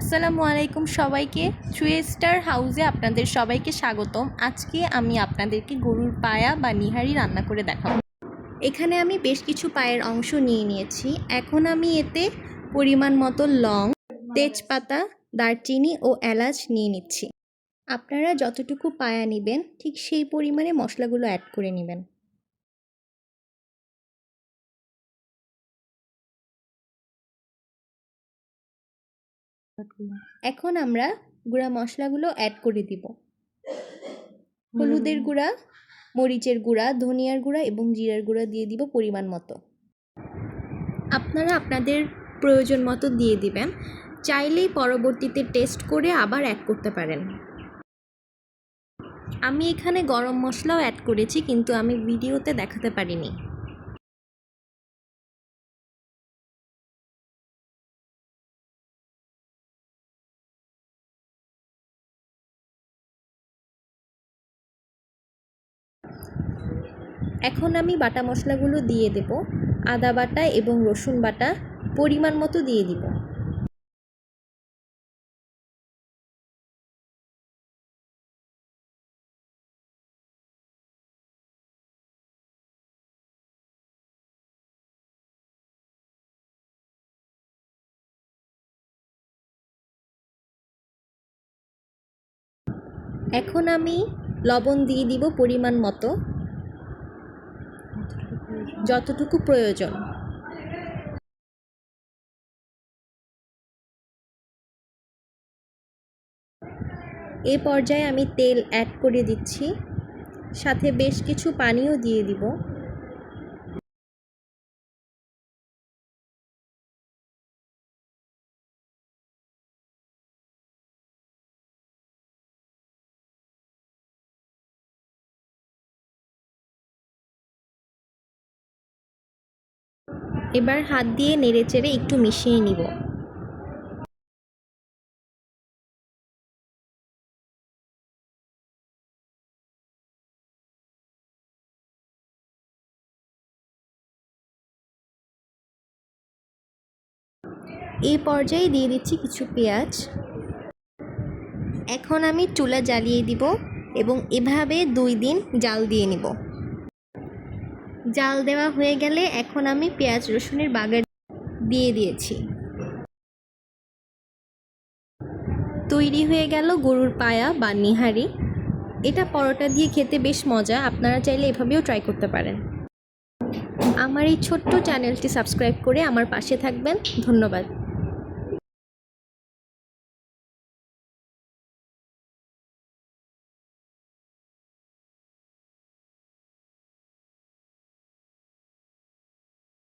আসসালামু আলাইকুম সবাইকে। থ্রি স্টার হাউসে আপনাদের সবাইকে স্বাগতম। আজকে আমি আপনাদেরকে গরুর পায়া বা নিহারি রান্না করে দেখাবো। এখানে আমি বেশ কিছু পায়ের অংশ নিয়ে নিয়েছি। এখন আমি এতে পরিমাণ মতো লং, তেজপাতা, দারচিনি ও এলাচ নিয়ে নিচ্ছি। আপনারা যতটুকু পায়া নেবেন, ঠিক সেই পরিমাণে মশলাগুলো অ্যাড করে নেবেন। এখন আমরা গুঁড়া মশলাগুলো অ্যাড করে দিব। হলুদের গুঁড়া, মরিচের গুঁড়া, ধনিয়ার গুঁড়া এবং জিরার গুঁড়া দিয়ে দিব পরিমাণ মতো। আপনারা আপনাদের প্রয়োজন মতো দিয়ে দিবেন। চাইলেই পরবর্তীতে টেস্ট করে আবার অ্যাড করতে পারেন। আমি এখানে গরম মশলাও অ্যাড করেছি, কিন্তু আমি ভিডিওতে দেখাতে পারিনি। এখন আমি বাটা মশলাগুলো দিয়ে দেব, আদা বাটা এবং রসুন বাটা পরিমাণ মতো দিয়ে দিব। এখন আমি লবণ দিয়ে দিব পরিমাণ মতো। যতটুকু প্রয়োজন। এ পর্যায়ে আমি তেল অ্যাড করে দিচ্ছি। সাথে বেশ কিছু পানিও দিয়ে দিব। এবার হাত দিয়ে নেড়েচেড়ে একটু মিশিয়ে নিব। এই পর্যায়ে দিয়ে দিচ্ছি কিছু পেঁয়াজ। এখন আমি চুলা জ্বালিয়ে দিব এবং এভাবে দুই দিন জাল দিয়ে নিব। জাল দেওয়া হয়ে গেলে এখন আমি পেঁয়াজ রসুনের বাগার দিয়ে দিয়েছি। তৈরি হয়ে গেল গরুর পায়া বা নিহারি। এটা পরোটা দিয়ে খেতে বেশ মজা, আপনারা চাইলে এভাবেও ট্রাই করতে পারেন। আমার এই ছোট্ট চ্যানেলটি সাবস্ক্রাইব করে আমার পাশে থাকবেন। ধন্যবাদ।